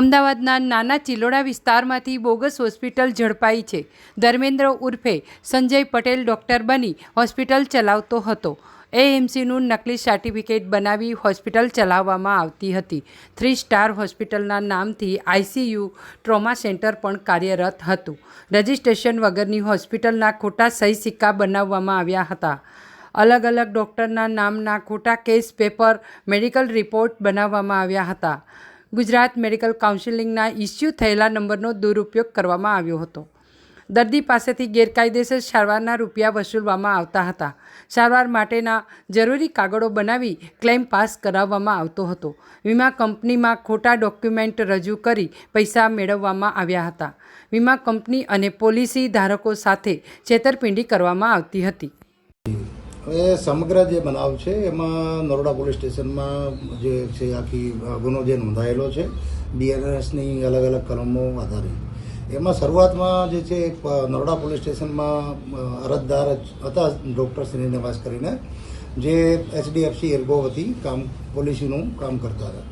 અમદાવાદના નાના ચિલોડા વિસ્તારમાંથી બોગસ હોસ્પિટલ ઝડપાઈ છે. ધર્મેન્દ્ર ઉર્ફે સંજય પટેલ ડૉક્ટર બની હોસ્પિટલ ચલાવતો હતો. એએમસીનું નકલી સર્ટિફિકેટ બનાવી હોસ્પિટલ ચલાવવામાં આવતી હતી. થ્રી સ્ટાર હોસ્પિટલના નામથી આઈસીયુ ટ્રોમા સેન્ટર પણ કાર્યરત હતું. રજિસ્ટ્રેશન વગરની હોસ્પિટલના ખોટા સહી સિક્કા બનાવવામાં આવ્યા હતા. અલગ અલગ ડૉક્ટરના નામના ખોટા કેસ પેપર, મેડિકલ રિપોર્ટ બનાવવામાં આવ્યા હતા. ગુજરાત મેડિકલ કાઉન્સિલિંગના ઇસ્યુ થયેલા નંબરનો દુરુપયોગ કરવામાં આવ્યો હતો. દર્દી પાસેથી ગેરકાયદેસર સારવારના રૂપિયા વસૂલવામાં આવતા હતા. સારવાર માટેના જરૂરી કાગળો બનાવી ક્લેમ પાસ કરાવવામાં આવતો હતો. વીમા કંપનીમાં ખોટા ડોક્યુમેન્ટ રજૂ કરી પૈસા મેળવવામાં આવ્યા હતા. વીમા કંપની અને પોલિસી ધારકો સાથે છેતરપિંડી કરવામાં આવતી હતી. હવે સમગ્ર જે બનાવ છે, એમાં નરોડા પોલીસ સ્ટેશનમાં જે છે, આખી ગુનો જે નોંધાયેલો છે બીએનએસની અલગ અલગ કલમો આધારે. એમાં શરૂઆતમાં જે છે નરોડા પોલીસ સ્ટેશનમાં અરજદાર હતા ડૉક્ટર શ્રીનિવાસ કરીને, જે એચડીએફસી એલ્ગો વતી કામ, પોલિસીનું કામ કરતા હતા.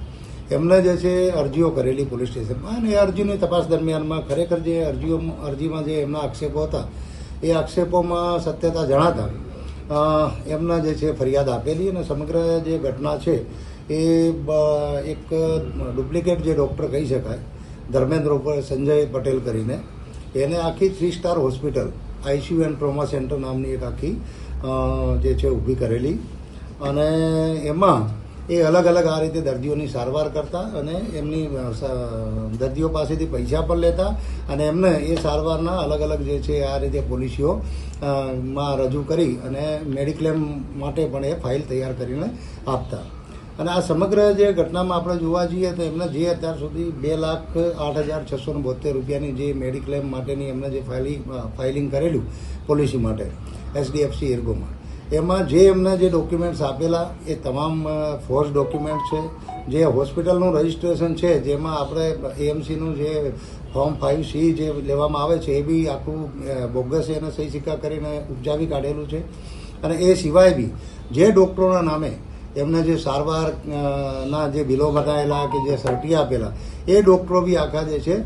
એમને જે છે, અરજીઓ કરેલી પોલીસ સ્ટેશનમાં અને એ અરજીની તપાસ દરમિયાનમાં ખરેખર જે અરજીઓ, અરજીમાં જે એમના આક્ષેપો હતા, એ આક્ષેપોમાં સત્યતા જણાતા એમના જે છે ફરિયાદ આપેલી અને સમગ્ર જે ઘટના છે એ એક ડુપ્લિકેટ જે ડૉક્ટર કહી શકાય, ધર્મેન્દ્ર સંજય પટેલ કરીને. એને આખી three star hospital ICU and trauma centre નામની એક આખી જે છે ઊભી કરેલી. અને એમાં એ અલગ અલગ આ રીતે દર્દીઓની સારવાર કરતા અને એમની દર્દીઓ પાસેથી પૈસા પણ લેતા અને એમને એ સારવારના અલગ અલગ જે છે આ રીતે પોલિસીઓ માં રજૂ કરી અને મેડિક્લેમ માટે પણ એ ફાઇલ તૈયાર કરીને આપતા. અને આ સમગ્ર જે ઘટનામાં આપણે જોવા જઈએ તો એમને જે અત્યાર સુધી બે લાખ આઠ હજાર છસો ને બોતેર રૂપિયાની જે મેડિક્લેમ માટેની એમને જે ફાઇલિંગ ફાઇલિંગ કરેલું પોલિસી માટે એસડીએફસી એર્ગોમાં એમાં જે એમને જે ડોક્યુમેન્ટ્સ આપેલા, એ તમામ ફોર્સ ડોક્યુમેન્ટ છે. જે હોસ્પિટલનું રજિસ્ટ્રેશન છે, જેમાં આપણે એએમસીનું જે ફોર્મ ફાઇવ સી જે લેવામાં આવે છે, એ બી આખું બોગસ એને સહી સિક્કા કરીને ઉપજાવી કાઢેલું છે. અને એ સિવાય બી જે ડૉક્ટરોના નામે એમને જે સારવાર ના જે બિલો બતાવેલા કે જે સર્ટી આપેલા, એ ડૉક્ટરો બી આખા જે છે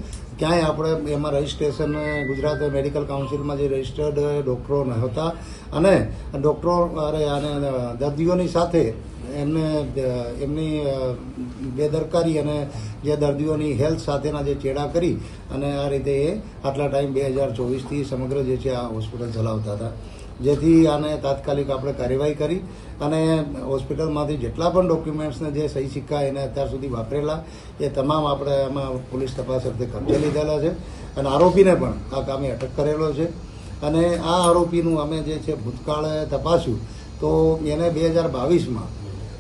ક્યાંય આપણે એમાં રજિસ્ટ્રેશન, ગુજરાત મેડિકલ કાઉન્સિલમાં જે રજિસ્ટર્ડ ડૉક્ટરો નહોતા અને ડૉક્ટરો અને દર્દીઓની સાથે એમને એમની બેદરકારી અને જે દર્દીઓની હેલ્થ સાથેના જે ચેડા કરી અને આ રીતે એ આટલા ટાઈમ બે હજાર ચોવીસથી સમગ્ર જે છે આ હોસ્પિટલ ચલાવતા હતા. જેથી આને તાત્કાલિક આપણે કાર્યવાહી કરી અને હોસ્પિટલમાંથી જેટલા પણ ડોક્યુમેન્ટ્સને જે સહી સિક્કા એને અત્યાર સુધી વાપરેલા, એ તમામ આપણે આમાં પોલીસ તપાસ અર્થે કબજે લીધેલા છે અને આરોપીને પણ આ કામે અટક કરેલો છે. અને આ આરોપીનું અમે જે છે ભૂતકાળે તપાસ્યું, તો એને બે હજાર બાવીસમાં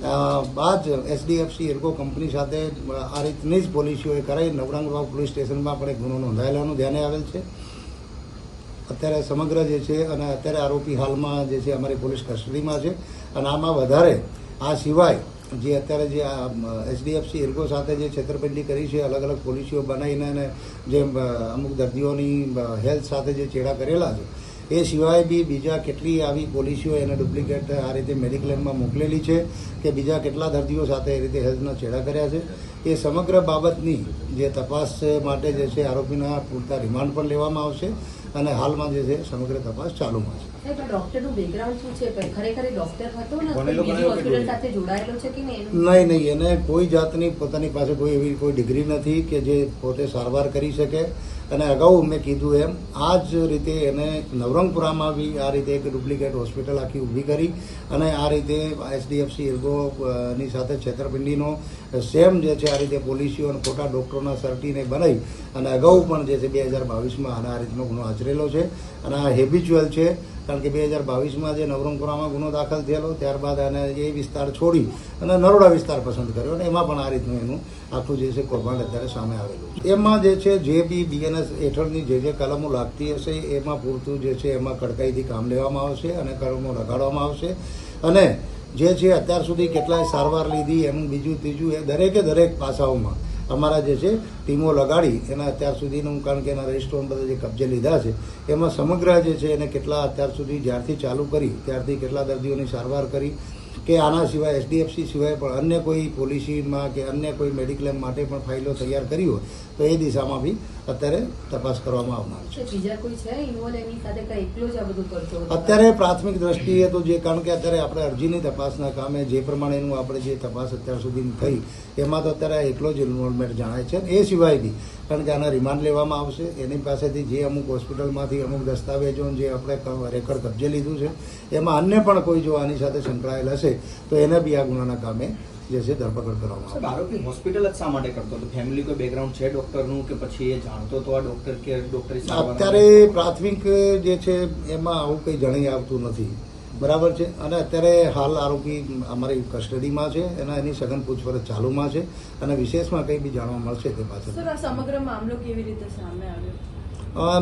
બાદ એચડીએફસી, એર્ગો કંપની સાથે આ રીતની જ પોલિસીઓએ કરાઈ. નવરંગવાવ પોલીસ સ્ટેશનમાં પણ એક ગુનો નોંધાયેલાનું ધ્યાને આવેલ છે. અત્યારે સમગ્ર જે છે અને અત્યારે આરોપી હાલમાં જે છે અમારી પોલીસ કસ્ટડીમાં છે. અને આમાં વધારે, આ સિવાય જે અત્યારે જે આ એચડીએફસી, એર્ગો સાથે જે છેતરપિંડી કરી છે અલગ અલગ પોલિસીઓ બનાવીને અને જે અમુક દર્દીઓની હેલ્થ સાથે જે ચેડા કરેલા છે એ સિવાય બી બીજા કેટલી આવી પોલિસીઓ એને ડુપ્લિકેટ આ રીતે મેડિક્લેમમાં મોકલેલી છે કે બીજા કેટલા દર્દીઓ સાથે એ રીતે હેલ્થના છેડા કર્યા છે. એ સમગ્ર બાબતની જે તપાસ માટે જે છે આરોપીના પૂરતા રિમાન્ડ પણ લેવામાં આવશે અને હાલમાં જે છે સમગ્ર તપાસ ચાલુમાં છે. નહીં? નહીં એને કોઈ જાતની પોતાની પાસે કોઈ એવી કોઈ ડિગ્રી નથી કે જે પોતે સારવાર કરી શકે. અને અગાઉ મેં કીધું એમ આ જ રીતે એને નવરંગપુરામાં બી આ રીતે એક ડુપ્લિકેટ હોસ્પિટલ આખી ઊભી કરી અને આ રીતે એચડીએફસી એલ્ગોની સાથે છેતરપિંડીનો સેમ જે છે આ રીતે પોલિસીઓ અને ખોટા ડૉક્ટરોના સર્ટીને બનાવી અને અગાઉ પણ જે છે બે હજાર બાવીસમાં આના આ રીતનો ગુનો આચરેલો છે. અને આ હેબિચ્યુઅલ છે કારણ કે બે હજાર બાવીસમાં જે નવરંગપુરામાં ગુનો દાખલ થયેલો, ત્યારબાદ આને એ વિસ્તાર છોડી અને નરોડા વિસ્તાર પસંદ કર્યો અને એમાં પણ આ રીતનું એનું આખું જે છે કૌભાંડ અત્યારે સામે આવેલું એમાં જે છે, જે બી બીએનએસ હેઠળની જે જે કલમો લાગતી હશે, એમાં પૂરતું જે છે એમાં કડકાઈથી કામ લેવામાં આવશે અને કલમો લગાડવામાં આવશે. અને જે છે, અત્યાર સુધી કેટલાય સારવાર લીધી એનું બીજું ત્રીજું, એ દરેકે દરેક પાસાઓમાં અમારા જે છે, ટીમો લગાડી, એના અત્યાર સુધીનું, કારણ કે એના રજિસ્ટરો બધા જે કબજે લીધા છે, એમાં સમગ્ર જે છે, એને કેટલા અત્યાર સુધી જ્યારથી ચાલુ કરી, ત્યારથી કેટલા દર્દીઓની સારવાર કરી કે આના સિવાય એચડીએફસી સિવાય પણ અન્ય કોઈ પોલિસીમાં કે અન્ય કોઈ મેડિક્લેમ માટે પણ ફાઇલો તૈયાર કરી હોય તો એ દિશામાં બી અત્યારે તપાસ કરવામાં આવનાર છે. છે બીજા કોઈ છે? ઇન્વોલ્વ એની સાથે કઈ એકલો જ આ બધું કરતો અત્યારે પ્રાથમિક દ્રષ્ટિએ તો જે કારણ કે અત્યારે આપણે અરજીની તપાસના કામે જે પ્રમાણેનું આપણે જે તપાસ અત્યાર સુધી થઈ એમાં તો અત્યારે એકલો જ ઇન્વોલ્વમેન્ટ જણાય છે. એ સિવાય બી કારણ કે આના રિમાન્ડ લેવામાં આવશે. એની પાસેથી જે અમુક હોસ્પિટલમાંથી અમુક દસ્તાવેજો જે આપણે રેકોર્ડ કબજે લીધું છે એમાં અન્ય પણ કોઈ જો આની સાથે સંકળાયેલ હશે તો એને બી આ ગુનાના કામે જે છે ધરપકડ કરવામાં સાહેબ આરોપી હોસ્પિટલ જ શા માટે કરતો હતો? ફેમિલી કોઈ બેકગ્રાઉન્ડ છે ડોક્ટરનું કે પછી એ જાણતો હતો આ ડોક્ટર કે ડોક્ટરી અત્યારે પ્રાથમિક જે છે એમાં આવું કંઈ જણાઈ આવતું નથી. બરાબર છે. અને અત્યારે હાલ આરોપી અમારી કસ્ટડીમાં છે અને એની સઘન પૂછપરછ ચાલુમાં છે અને વિશેષમાં કંઈ બી જાણવા મળશે તે પાછળ. સર આ સમગ્ર મામલો કેવી રીતે સામે આવ્યો?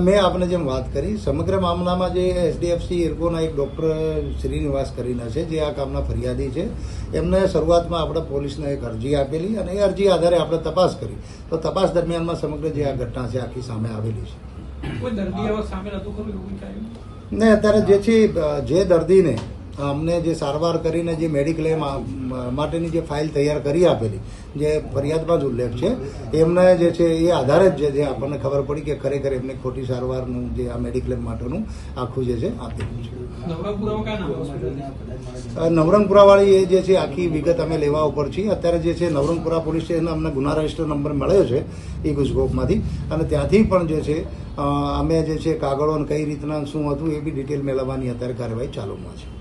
મેં આપને જેમ વાત કરી સમગ્ર મામલામાં જે એસડીએફસી ઇરકોના એક ડૉક્ટર શ્રીનિવાસ કરીને છે જે આ કામના ફરિયાદી છે એમને શરૂઆતમાં આપણે પોલીસને એક અરજી આપેલી અને એ અરજી આધારે આપણે તપાસ કરી. તો તપાસ દરમિયાનમાં સમગ્ર જે આ ઘટના છે આખી સામે આવેલી છે. કોઈ દર્દી સામે નહોતું ખરું એવું? ને અત્યારે જે છે જે દર્દીને અમને જે સારવાર કરીને જે મેડિક્લેમ માટેની જે ફાઇલ તૈયાર કરી આપેલી જે ફરિયાદમાં જ ઉલ્લેખ છે એમને જે છે એ આધારે જ જે આપણને ખબર પડી કે ખરેખર એમને ખોટી સારવારનું જે આ મેડિક્લેમ માટેનું આખું જે છે આપેલું છે. નવરંગપુરાવાળી એ જે છે આખી વિગત અમે લેવા ઉપર છીએ. અત્યારે જે છે નવરંગપુરા પોલીસ સ્ટેશન અમને ગુના રજિસ્ટર નંબર મળ્યો છે એ ગુજકોપમાંથી અને ત્યાંથી પણ જે છે અમે જે છે કાગળો કઈ રીતના શું હતું એ બી ડિટેલ મેળવવાની અત્યારે કાર્યવાહી ચાલુમાં છે.